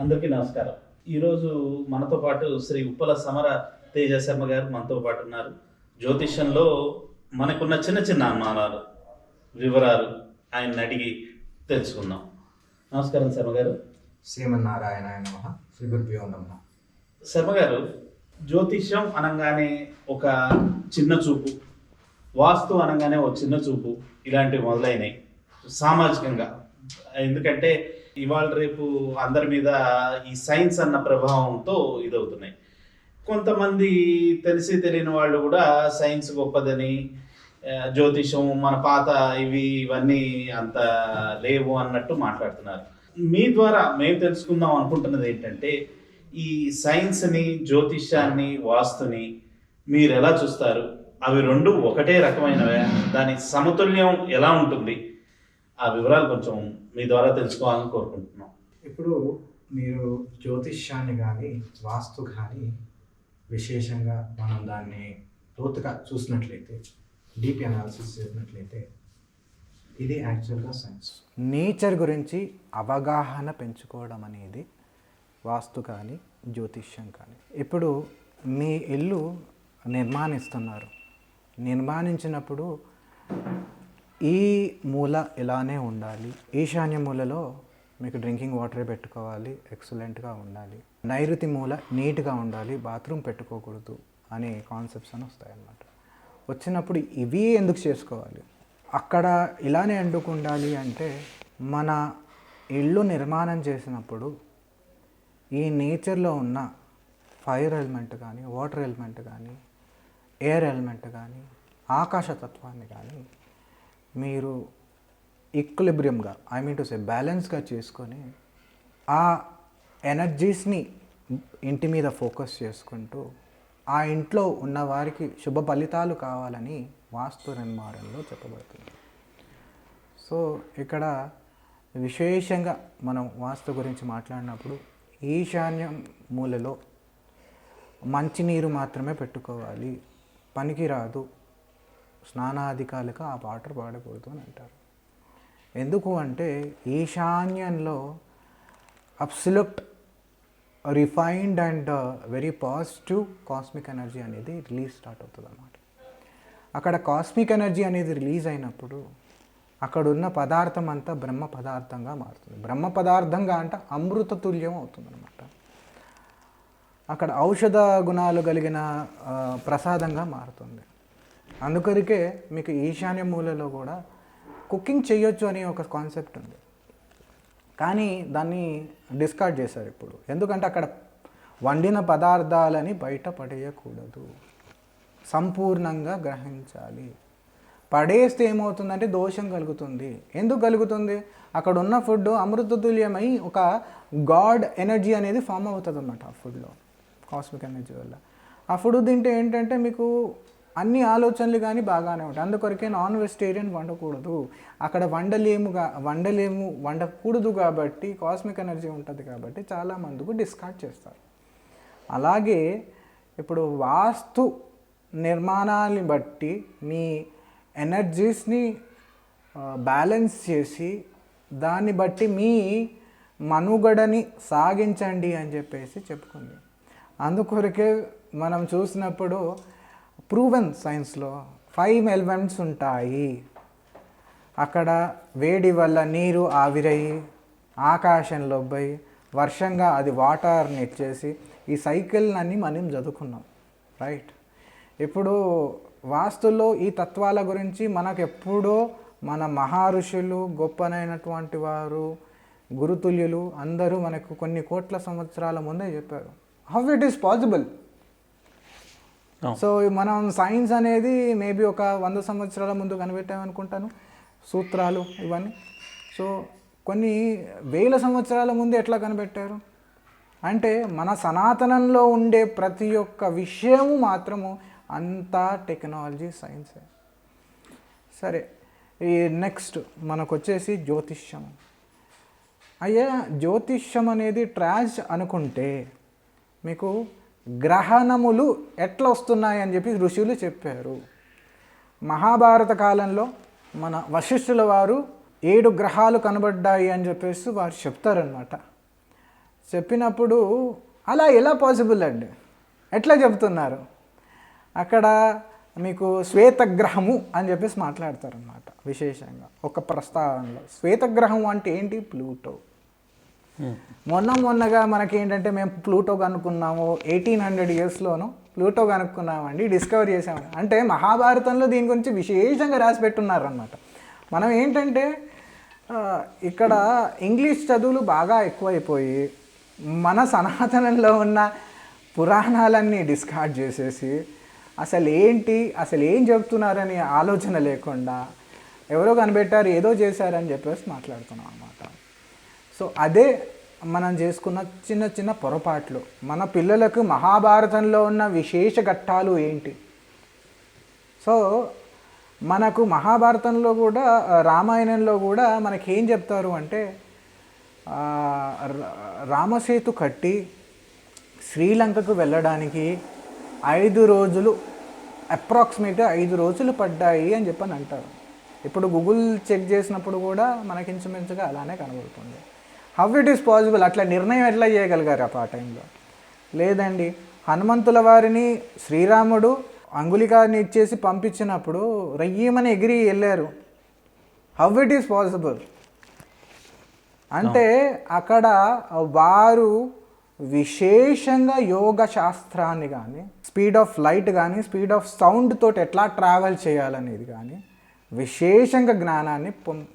అందరికీ నమస్కారం. ఈరోజు మనతో పాటు శ్రీ ఉప్పల సమర తేజ శర్మ గారు మనతో పాటు ఉన్నారు. జ్యోతిష్యంలో మనకున్న చిన్న చిన్న అనుమానాలు వివరాలు ఆయన అడిగి తెలుసుకుందాం. నమస్కారం శర్మ గారు. శ్రీమన్నారాయణాయ నమ. శ్రీ గురుభ్యో నమ. శర్మ గారు జ్యోతిష్యం అనగానే ఒక చిన్న చూపు వాస్తు అనగానే ఒక చిన్న చూపు ఇలాంటివి మొదలైనవి సామాజికంగా. ఎందుకంటే ఇవాళ రేపు అందరి మీద ఈ సైన్స్ అన్న ప్రభావంతో ఇదవుతున్నాయి. కొంతమంది తెలిసి తెలియని వాళ్ళు కూడా సైన్స్ గొప్పదని జ్యోతిషం మన పాత ఇవి ఇవన్నీ అంత లేవు అన్నట్టు మాట్లాడుతున్నారు. మీ ద్వారా మేము తెలుసుకుందాం అనుకుంటున్నది ఏంటంటే ఈ సైన్స్ని జ్యోతిష్యాన్ని వాస్తుని మీరు ఎలా చూస్తారు? అవి రెండు ఒకటే రకమైనవే. దాని సమతుల్యం ఎలా ఉంటుంది? ఆ వివరాలు కొంచెం మీ ద్వారా తెలుసుకోవాలని కోరుకుంటున్నాం. ఇప్పుడు మీరు జ్యోతిష్యాన్ని కానీ వాస్తు కానీ విశేషంగా మనం దాన్ని లోతుగా చూసినట్లయితే డీప్ అనాలిసిస్ చేసినట్లయితే ఇది యాక్చువల్గా సైన్స్ నేచర్ గురించి అవగాహన పెంచుకోవడం అనేది వాస్తు కానీ జ్యోతిష్యం కానీ ఇప్పుడు మీ ఇల్లు నిర్మాణిస్తున్నారు. నిర్మాణించినప్పుడు ఈ మూల ఇలానే ఉండాలి. ఈశాన్య మూలలో మీకు డ్రింకింగ్ వాటరే పెట్టుకోవాలి. ఎక్సలెంట్గా ఉండాలి. నైరుతి మూల నీట్గా ఉండాలి. బాత్రూమ్ పెట్టుకోకూడదు అనే కాన్సెప్ట్స్ అని వస్తాయన్నమాట. వచ్చినప్పుడు ఇవి ఎందుకు చేసుకోవాలి? అక్కడ ఇలానే ఎందుకు ఉండాలి అంటే మన ఇల్లు నిర్మాణం చేసినప్పుడు ఈ నేచర్లో ఉన్న ఫైర్ ఎలిమెంట్ కానీ వాటర్ ఎలిమెంట్ కానీ ఎయిర్ ఎలిమెంట్ కానీ ఆకాశతత్వాన్ని కానీ మీరు ఈక్విలిబ్రియంగా ఐ మీన్ టు సే బ్యాలెన్స్గా చేసుకొని ఆ ఎనర్జీస్ని ఇంటి మీద ఫోకస్ చేసుకుంటూ ఆ ఇంట్లో ఉన్న వారికి శుభ ఫలితాలు కావాలని వాస్తు నిర్మాణంలో చెప్పబడుతుంది. సో ఇక్కడ విశేషంగా మనం వాస్తు గురించి మాట్లాడినప్పుడు ఈశాన్యం మూలలో మంచినీరు మాత్రమే పెట్టుకోవాలి పనికిరాదు స్నానాధికారులకు ఆ పాట పాడకూడదు అని అంటారు. ఎందుకు అంటే ఈశాన్యంలో absolute refined and very positive cosmic energy అనేది రిలీజ్ స్టార్ట్ అవుతుంది అన్నమాట అక్కడ కాస్మిక్ ఎనర్జీ అనేది రిలీజ్ అయినప్పుడు అక్కడ ఉన్న పదార్థం అంతా బ్రహ్మ పదార్థంగా మారుతుంది. బ్రహ్మ పదార్థంగా అంటే అమృత తుల్యం అవుతుంది అనమాట అక్కడ ఔషధ గుణాలు కలిగిన ప్రసాదంగా మారుతుంది. అందుకొరికే మీకు ఈశాన్య మూలలో కూడా కుకింగ్ చేయొచ్చు అనే ఒక కాన్సెప్ట్ ఉంది. కానీ దాన్ని డిస్కార్డ్ చేశారు ఇప్పుడు. ఎందుకంటే అక్కడ వండిన పదార్థాలని బయట పడేయకూడదు. సంపూర్ణంగా గ్రహించాలి. పడేస్తే ఏమవుతుందంటే దోషం కలుగుతుంది. ఎందుకు కలుగుతుంది? అక్కడ ఉన్న ఫుడ్ అమృతతుల్యమై ఒక గాడ్ ఎనర్జీ అనేది ఫామ్ అవుతుంది అన్నమాట ఆ ఫుడ్లో కాస్మిక్ ఎనర్జీ వల్ల. ఆ ఫుడ్ తింటే ఏంటంటే మీకు అన్ని ఆలోచనలు కానీ బాగానే ఉంటాయి. అందుకొరకే నాన్ వెజిటేరియన్ వండకూడదు. అక్కడ వండలేముగా వండలేము వండకూడదు కాబట్టి కాస్మిక్ ఎనర్జీ ఉంటుంది కాబట్టి చాలా మందికి డిస్కార్డ్ చేస్తారు. అలాగే ఇప్పుడు వాస్తు నిర్మాణాన్ని బట్టి మీ ఎనర్జీస్ని బ్యాలెన్స్ చేసి దాన్ని బట్టి మీ మనుగడని సాగించండి అని చెప్పేసి చెప్పుకుంది. అందుకొరకే మనం చూసినప్పుడు ప్రూవెన్ సైన్స్లో ఫైవ్ ఎలిమెంట్స్ ఉంటాయి. అక్కడ వేడి వల్ల నీరు ఆవిరయ్యి ఆకాశంలో పోయి వర్షంగా అది వాటర్ని ఇచ్చేసి ఈ సైకిల్ మనం చదువుకున్నాం రైట్ ఇప్పుడు వాస్తుల్లో ఈ తత్వాల గురించి మనకు ఎప్పుడో మన మహర్షులు గొప్పనైనటువంటి వారు గురుతుల్యులు అందరూ మనకు కొన్ని కోట్ల సంవత్సరాల ముందే చెప్పారు. How it is possible Oh. So మనం సైన్స్ అనేది మేబీ ఒక వంద సంవత్సరాల ముందు కనిపెట్టామనుకుంటాను సూత్రాలు ఇవన్నీ. సో కొన్ని వేల సంవత్సరాల ముందు ఎట్లా కనిపెట్టారు? అంటే మన సనాతనంలో ఉండే ప్రతి ఒక్క విషయము మాత్రము అంతా టెక్నాలజీ సైన్సే సరే ఈ నెక్స్ట్ మనకు వచ్చేసి జ్యోతిష్యం. అయ్యా జ్యోతిష్యం అనేది ట్రాష్ అనుకుంటే మీకు గ్రహణములు ఎట్లా వస్తున్నాయి అని చెప్పి ఋషులు చెప్పారు. మహాభారత కాలంలో మన వశిష్ఠుల వారు ఏడు గ్రహాలు కనబడ్డాయి అని చెప్పేసి వారు చెప్తారనమాట చెప్పినప్పుడు అలా ఎలా పాసిబుల్ అండి? ఎట్లా చెప్తున్నారు? అక్కడ మీకు శ్వేతగ్రహము అని చెప్పేసి మాట్లాడతారనమాట విశేషంగా ఒక ప్రస్తావనలో. శ్వేతగ్రహం అంటే ఏంటి? ప్లూటో. మొన్న మొన్నగా మనకి ఏంటంటే మేము ప్లూటో కనుక్కున్నాము ఎయిటీన్ హండ్రెడ్ ఇయర్స్లోను ప్లూటో కనుక్కున్నామండి డిస్కవర్ చేసాము అంటే మహాభారతంలో దీని గురించి విశేషంగా రాసి పెట్టున్నారనమాట మనం ఏంటంటే ఇక్కడ ఇంగ్లీష్ చదువులు బాగా ఎక్కువైపోయి మన సనాతనంలో ఉన్న పురాణాలన్నీ డిస్కార్డ్ చేసేసి అసలు ఏంటి అసలు ఏం చెప్తున్నారని ఆలోచన లేకుండా ఎవరో కనిపెట్టారు ఏదో చేశారని చెప్పేసి మాట్లాడుతున్నాం అన్నమాట. సో అదే మనం చేసుకున్న చిన్న చిన్న పొరపాట్లు. మన పిల్లలకు మహాభారతంలో ఉన్న విశేష ఘట్టాలు ఏంటి? సో మనకు మహాభారతంలో కూడా రామాయణంలో కూడా మనకి ఏం చెప్తారు అంటే రామసేతు కట్టి శ్రీలంకకు వెళ్ళడానికి ఐదు రోజులు అప్రాక్సిమేట్గా ఐదు రోజులు పడ్డాయి అని చెప్పని అంటారు. ఇప్పుడు గూగుల్ చెక్ చేసినప్పుడు కూడా మనకి ఇంచుమించుగా అలానే కనబడుతుంది. హౌ ఇట్ ఈస్ పాసిబుల్ అట్లా నిర్ణయం ఎట్లా చేయగలిగారు ఆ టైంలో లేదండి. హనుమంతుల వారిని శ్రీరాముడు అంగులికాన్ని ఇచ్చేసి పంపించినప్పుడు రయ్యమని ఎగిరి వెళ్ళారు. హౌ ఇట్ ఈస్ పాసిబుల్ అంటే అక్కడ వారు విశేషంగా యోగ శాస్త్రాన్ని కానీ స్పీడ్ ఆఫ్ లైట్ కానీ స్పీడ్ ఆఫ్ సౌండ్ తోటి ఎట్లా ట్రావెల్ చేయాలనేది కానీ విశేషంగా జ్ఞానాన్ని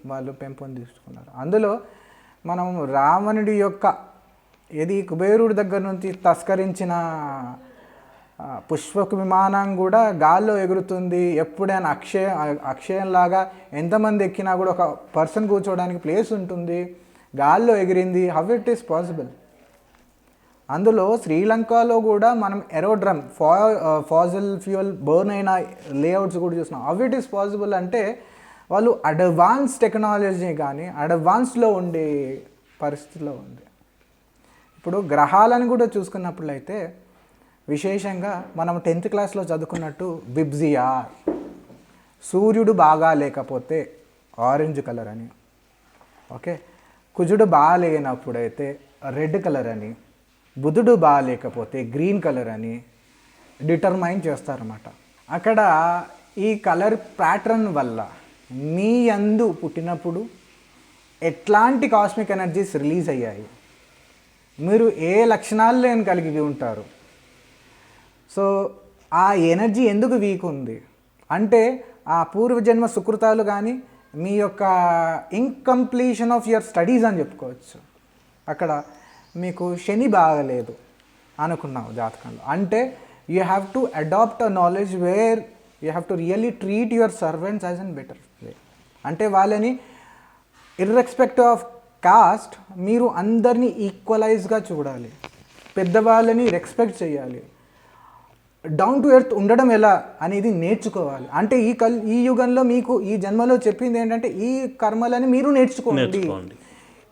వాళ్ళు పెంపొందించుకున్నారు. అందులో మనం రావణుడి యొక్క ఏది కుబేరుడి దగ్గర నుంచి తస్కరించిన పుష్పకు విమానం కూడా గాల్లో ఎగురుతుంది. ఎప్పుడైనా అక్షయ అక్షయంలాగా ఎంతమంది ఎక్కినా కూడా ఒక పర్సన్ కూర్చోవడానికి ప్లేస్ ఉంటుంది. గాల్లో ఎగిరింది. How it is possible? అందులో శ్రీలంకలో కూడా మనం ఎరోడ్రమ్ ఫా ఫాజిల్ ఫ్యూయల్ బర్న్ అయిన లేఅవుట్స్ కూడా చూస్తున్నాం. హౌ ఇట్ ఈస్ పాసిబుల్ అంటే వాళ్ళు అడ్వాన్స్ టెక్నాలజీ కానీ అడ్వాన్స్లో ఉండే పరిస్థితిలో ఉంది. ఇప్పుడు గ్రహాలను కూడా చూసుకున్నప్పుడైతే విశేషంగా మనం టెన్త్ క్లాస్లో చదువుకున్నట్టు బిబ్జియార్ సూర్యుడు బాగా లేకపోతే ఆరెంజ్ కలర్ అని. ఓకే కుజుడు బాగాలేనప్పుడైతే రెడ్ కలర్ అని. బుధుడు బాగాలేకపోతే గ్రీన్ కలర్ అని డిటర్మైన్ చేస్తారన్నమాట. అక్కడ ఈ కలర్ ప్యాటర్న్ వల్ల మీ అందు పుట్టినప్పుడు ఎట్లాంటి కాస్మిక్ ఎనర్జీస్ రిలీజ్ అయ్యాయి? మీరు ఏ లక్షణాలు లేని కలిగి ఉంటారు? సో ఆ ఎనర్జీ ఎందుకు వీక్ ఉంది? అంటే ఆ పూర్వజన్మ సుకృతాలు కానీ మీ యొక్క ఇన్కంప్లీషన్ ఆఫ్ యువర్ స్టడీస్ అని చెప్పుకోవచ్చు. అక్కడ మీకు శని బాగలేదు అనుకున్నావు జాతకంలో. అంటే you have to adapt a knowledge where you have to really treat your servants as and better అంటే వాళ్ళని ఇర్రెస్పెక్టివ్ ఆఫ్ కాస్ట్ మీరు అందరినీ ఈక్వలైజ్గా చూడాలి. పెద్దవాళ్ళని రెస్పెక్ట్ చేయాలి. డౌన్ టు ఎర్త్ ఉండడం ఎలా అనేది నేర్చుకోవాలి. అంటే ఈ కల్ ఈ యుగంలో మీకు ఈ జన్మలో చెప్పింది ఏంటంటే ఈ కర్మలని మీరు నేర్చుకోండి. నేర్చుకోండి.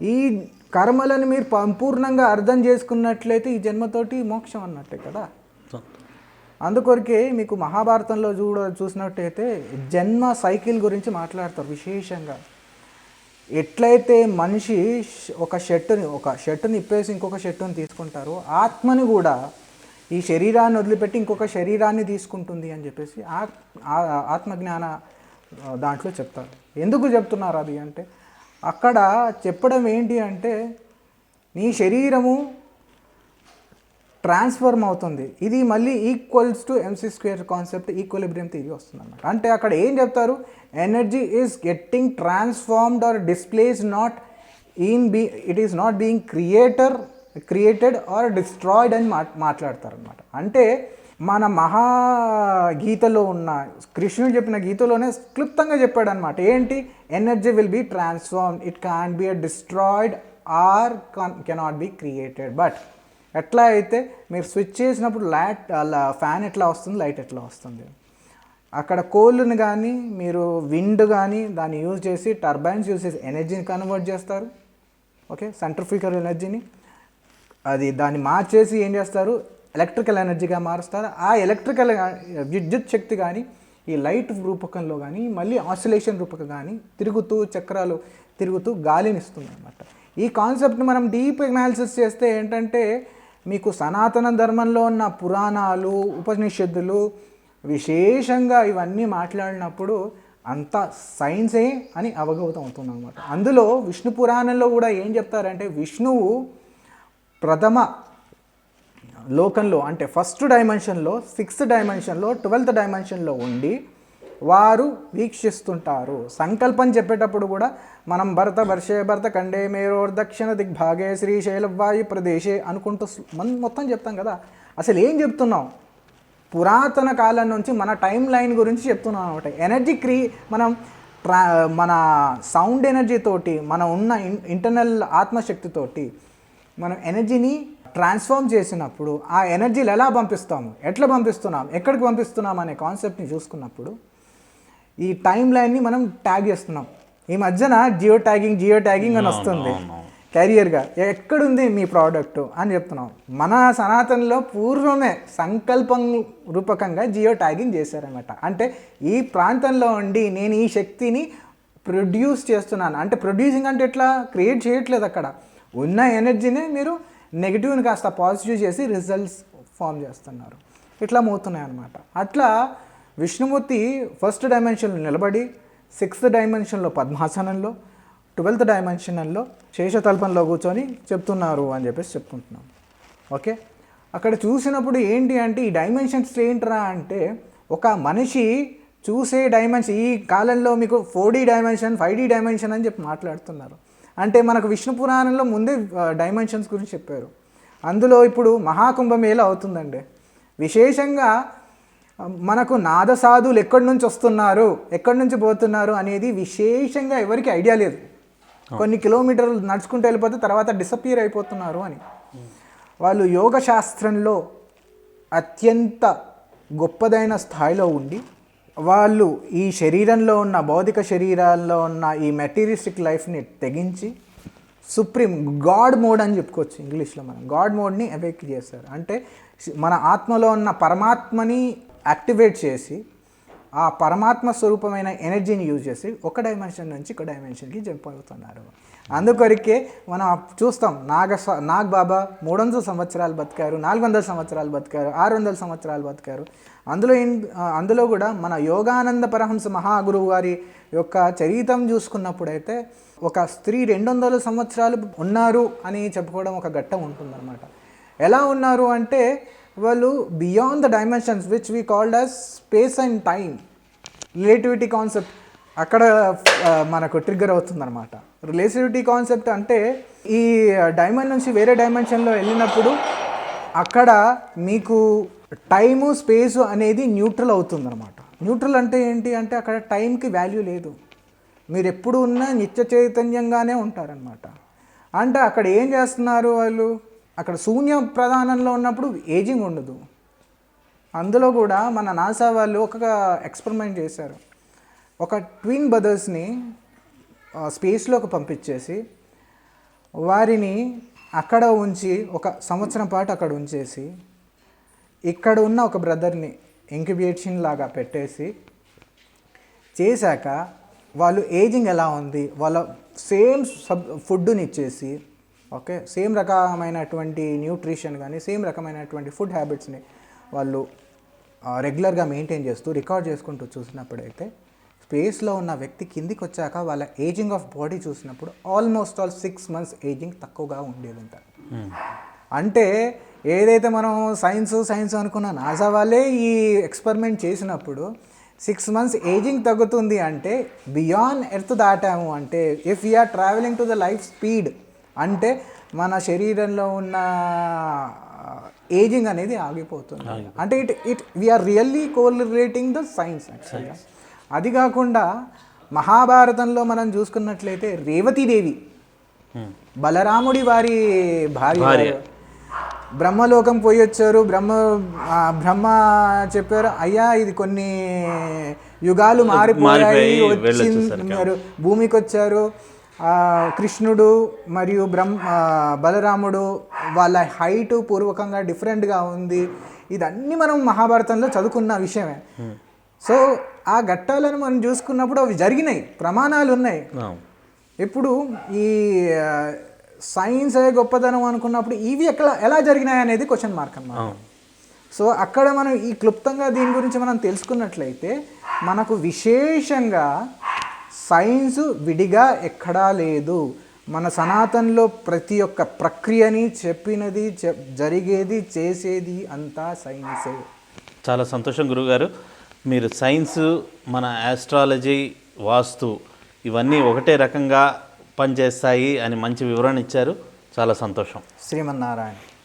ఈ కర్మలను మీరు సంపూర్ణంగా అర్థం చేసుకున్నట్లయితే ఈ జన్మతోటి మోక్షం అన్నట్టే కదా. అందుకొరకే మీకు మహాభారతంలో చూడ చూసినట్టయితే జన్మ సైకిల్ గురించి మాట్లాడతారు విశేషంగా. ఎట్లయితే మనిషి ఒక షర్టుని ఒక షర్టుని ఇప్పేసి ఇంకొక షర్టుని తీసుకుంటారో ఆత్మని కూడా ఈ శరీరాన్ని వదిలిపెట్టి ఇంకొక శరీరాన్ని తీసుకుంటుంది అని చెప్పేసి ఆత్మజ్ఞాన దాంట్లో చెప్తారు. ఎందుకు చెప్తున్నారు అది అంటే అక్కడ చెప్పడం ఏంటి అంటే నీ శరీరము ట్రాన్స్ఫర్మ్ అవుతుంది. ఇది మళ్ళీ equals to MC square concept equilibrium theory వస్తుంది అన్నమాట అంటే అక్కడ ఏం చెప్తారు? Energy is getting transformed or displace not in be it is not being creator created or destroyed అని మాట్ మాట్లాడతారనమాట అంటే మన మహాగీతలో ఉన్న కృష్ణుడు చెప్పిన గీతలోనే క్లుప్తంగా చెప్పాడు అనమాట ఏంటి? Energy will be transformed it can be destroyed or cannot be created but ఎట్లా అయితే మీరు స్విచ్ చేసినప్పుడు లైట్ అలా ఫ్యాన్ ఎట్లా వస్తుంది లైట్ ఎట్లా వస్తుంది. అక్కడ కోళ్ళను కానీ మీరు విండ్ కానీ దాన్ని యూజ్ చేసి టర్బైన్స్ యూజ్ చేసి ఎనర్జీని కన్వర్ట్ చేస్తారు. ఓకే? సెంట్రిఫికల్ ఎనర్జీని. అది దాన్ని మార్చేసి ఏం చేస్తారు? ఎలక్ట్రికల్ ఎనర్జీగా మారుస్తారు. ఆ ఎలక్ట్రికల్ విద్యుత్ శక్తి కానీ ఈ లైట్ రూపకంలో కానీ మళ్ళీ ఆసిలేషన్ రూపకం కానీ తిరుగుతూ చక్రాలు తిరుగుతూ గాలిని ఇస్తుంది అనమాట ఈ కాన్సెప్ట్ని మనం డీప్ అనాలిసిస్ చేస్తే ఏంటంటే మీకు సనాతన ధర్మంలో ఉన్న పురాణాలు ఉపనిషత్తులు విశేషంగా ఇవన్నీ మాట్లాడినప్పుడు అంత సైన్సే అని అవగతం అవుతుంది అనమాట అందులో విష్ణు పురాణంలో కూడా ఏం చెప్తారంటే విష్ణువు ప్రథమ లోకంలో అంటే ఫస్ట్ డైమెన్షన్లో సిక్స్త్ డైమెన్షన్లో ట్వెల్త్ డైమెన్షన్లో ఉండి వారు వీక్షిస్తుంటారు. సంకల్పం చెప్పేటప్పుడు కూడా మనం భరత వర్షే భరత ఖండే మేరోర్ దక్షిణ దిగ్భాగే శ్రీశైలవాయు ప్రదేశే అనుకుంటూ మనం మొత్తం చెప్తాం కదా. అసలు ఏం చెప్తున్నాం? పురాతన కాలం నుంచి మన టైం లైన్ గురించి చెప్తున్నాం అనమాట ఎనర్జీ క్రీ మనం ట్రా మన సౌండ్ ఎనర్జీ తోటి మన ఉన్న ఇన్ ఇంటర్నల్ ఆత్మశక్తితోటి మనం ఎనర్జీని ట్రాన్స్ఫార్మ్ చేసినప్పుడు ఆ ఎనర్జీలు ఎలా పంపిస్తాము? ఎట్లా పంపిస్తున్నాం? ఎక్కడికి పంపిస్తున్నాం అనే కాన్సెప్ట్ని చూసుకున్నప్పుడు ఈ టైం లైన్ని మనం ట్యాగ్ చేస్తున్నాం. ఈ మధ్యన జియో ట్యాగింగ్ జియో ట్యాగింగ్ అని వస్తుంది. క్యారియర్గా ఎక్కడుంది మీ ప్రోడక్ట్ అని చెప్తున్నాం. మన సనాతనలో పూర్వమే సంకల్పం రూపకంగా జియో ట్యాగింగ్ చేశారనమాట అంటే ఈ ప్రాంతంలో ఉండి నేను ఈ శక్తిని ప్రొడ్యూస్ చేస్తున్నాను. అంటే ప్రొడ్యూసింగ్ అంటే ఎట్లా? క్రియేట్ చేయట్లేదు అక్కడ. ఉన్న ఎనర్జీనే మీరు నెగిటివ్ని కాస్త పాజిటివ్ చేసి రిజల్ట్స్ ఫామ్ చేస్తున్నారు. ఇట్లా మోతున్నాయి అనమాట అట్లా విష్ణుమూర్తి ఫస్ట్ డైమెన్షన్లో నిలబడి సిక్స్త్ డైమెన్షన్లో పద్మాసనంలో ట్వెల్త్ డైమెన్షన్లో శేషతల్పంలో కూర్చొని చెప్తున్నారు అని చెప్పేసి చెప్పుకుంటున్నాం ఓకే? అక్కడ చూసినప్పుడు ఏంటి అంటే ఈ డైమెన్షన్స్ ఏంట్రా అంటే ఒక మనిషి చూసే డైమెన్షన్ ఈ కాలంలో మీకు four D dimension five D dimension అని చెప్పి మాట్లాడుతున్నారు. అంటే మనకు విష్ణు పురాణంలో ముందే డైమెన్షన్స్ గురించి చెప్పారు. అందులో ఇప్పుడు మహాకుంభమేళ అవుతుందండి. విశేషంగా మనకు నాద సాధువులు ఎక్కడి నుంచి వస్తున్నారు ఎక్కడి నుంచి పోతున్నారు అనేది విశేషంగా ఎవరికి ఐడియా లేదు. కొన్ని కిలోమీటర్లు నడుచుకుంటూ వెళ్ళిపోతే తర్వాత డిసపియర్ అయిపోతున్నారు అని. వాళ్ళు యోగ శాస్త్రంలో అత్యంత గొప్పదైన స్థాయిలో ఉండి వాళ్ళు ఈ శరీరంలో ఉన్న భౌతిక శరీరాల్లో ఉన్న ఈ మెటీరియలిస్టిక్ లైఫ్ని తెగించి సుప్రీం గాడ్ మోడ్ అని చెప్పుకోవచ్చు ఇంగ్లీష్లో మనం. గాడ్ మోడ్ని అవేక్ చేస్తారు అంటే మన ఆత్మలో ఉన్న పరమాత్మని యాక్టివేట్ చేసి ఆ పరమాత్మ స్వరూపమైన ఎనర్జీని యూజ్ చేసి ఒక డైమెన్షన్ నుంచి ఒక డైమెన్షన్కి జంప్ అవుతున్నారు. అందుకొరికే మనం చూస్తాం నాగ స- నాగ్ బాబా మూడు వందల సంవత్సరాలు బతికారు నాలుగు వందల సంవత్సరాలు బతికారు ఆరు వందల సంవత్సరాలు బతికారు. అందులో ఏం అందులో కూడా మన యోగానంద పరహంస మహాగురువు గారి యొక్క చరితం చూసుకున్నప్పుడైతే ఒక స్త్రీ రెండు వందల సంవత్సరాలు ఉన్నారు అని చెప్పుకోవడం ఒక ఘట్టం ఉంటుందన్నమాట. ఎలా ఉన్నారు అంటే వాళ్ళు beyond the dimensions which we called us space and time relativity concept అక్కడ మనకు ట్రిగ్గర్ అవుతుందన్నమాట. రిలేటివిటీ కాన్సెప్ట్ అంటే ఈ డైమండ్ నుంచి వేరే డైమెన్షన్లో వెళ్ళినప్పుడు అక్కడ మీకు టైము స్పేసు అనేది న్యూట్రల్ అవుతుందన్నమాట. న్యూట్రల్ అంటే ఏంటి అంటే అక్కడ టైంకి వాల్యూ లేదు. మీరు ఎప్పుడు ఉన్నా నిత్య చైతన్యంగానే ఉంటారనమాట అంటే అక్కడ ఏం చేస్తున్నారు వాళ్ళు? అక్కడ శూన్య ప్రధానంలో ఉన్నప్పుడు ఏజింగ్ ఉండదు. అందులో కూడా మన నాసా వాళ్ళు ఒక ఎక్స్పెరిమెంట్ చేశారు. ఒక ట్విన్ బ్రదర్స్ని స్పేస్లోకి పంపించేసి వారిని అక్కడ ఉంచి ఒక సంవత్సరం పాటు అక్కడ ఉంచేసి ఇక్కడ ఉన్న ఒక బ్రదర్ని ఇంక్యుబేషన్ లాగా పెట్టేసి చేశాక వాళ్ళు ఏజింగ్ ఎలా ఉంది వాళ్ళ సేమ్ సబ్ ఫుడ్ని ఇచ్చేసి ఓకే? సేమ్ రకమైనటువంటి న్యూట్రిషన్ కానీ సేమ్ రకమైనటువంటి ఫుడ్ హ్యాబిట్స్ని వాళ్ళు రెగ్యులర్గా మెయింటైన్ చేస్తూ రికార్డ్ చేసుకుంటూ చూసినప్పుడైతే స్పేస్లో ఉన్న వ్యక్తి కిందికి వచ్చాక వాళ్ళ ఏజింగ్ ఆఫ్ బాడీ చూసినప్పుడు almost all six months ageing తక్కువగా ఉండేదంట. అంటే ఏదైతే మనం సైన్స్ సైన్స్ అనుకున్న నాసా వాళ్ళే ఈ ఎక్స్పెరిమెంట్ చేసినప్పుడు సిక్స్ మంత్స్ ఏజింగ్ తగ్గుతుంది అంటే బియాండ్ ఎర్త్ దాటాము అంటే if we are travelling to the life speed అంటే మన శరీరంలో ఉన్న ఏజింగ్ అనేది ఆగిపోతుంది. అంటే it it we are really correlating the science యాక్చువల్గా అది కాకుండా మహాభారతంలో మనం చూసుకున్నట్లయితే రేవతీదేవి బలరాముడి వారి భార్య బ్రహ్మలోకం పోయి వచ్చారు. బ్రహ్మ బ్రహ్మ చెప్పారు అయ్యా ఇది కొన్ని యుగాలు మారిపోయాయి మారిపోయి వచ్చి భూమికి వచ్చారు కృష్ణుడు మరియు బ్రహ్మ బలరాముడు వాళ్ళ హైట్ పూర్వకంగా డిఫరెంట్గా ఉంది. ఇదన్నీ మనం మహాభారతంలో చదువుకున్న విషయమే. సో ఆ ఘట్టాలను మనం చూసుకున్నప్పుడు అవి జరిగినాయి. ప్రమాణాలు ఉన్నాయి. ఇప్పుడు ఈ సైన్సే గొప్పతనం అనుకున్నప్పుడు ఇవి ఎక్కడ ఎలా జరిగినాయి అనేది క్వశ్చన్ మార్క్ అన్నమాట. సో అక్కడ మనం ఈ క్లుప్తంగా దీని గురించి మనం తెలుసుకున్నట్లయితే మనకు విశేషంగా సైన్స్ విడిగా ఎక్కడా లేదు. మన సనాతనలో ప్రతి ఒక్క ప్రక్రియని చెప్పినది జరిగేది చేసేది అంతా సైన్సే. చాలా సంతోషం గురుగారు. మీరు సైన్స్ మన ఆస్ట్రాలజీ వాస్తు ఇవన్నీ ఒకటే రకంగా పనిచేస్తాయి అని మంచి వివరణ ఇచ్చారు. చాలా సంతోషం. శ్రీమన్నారాయణ.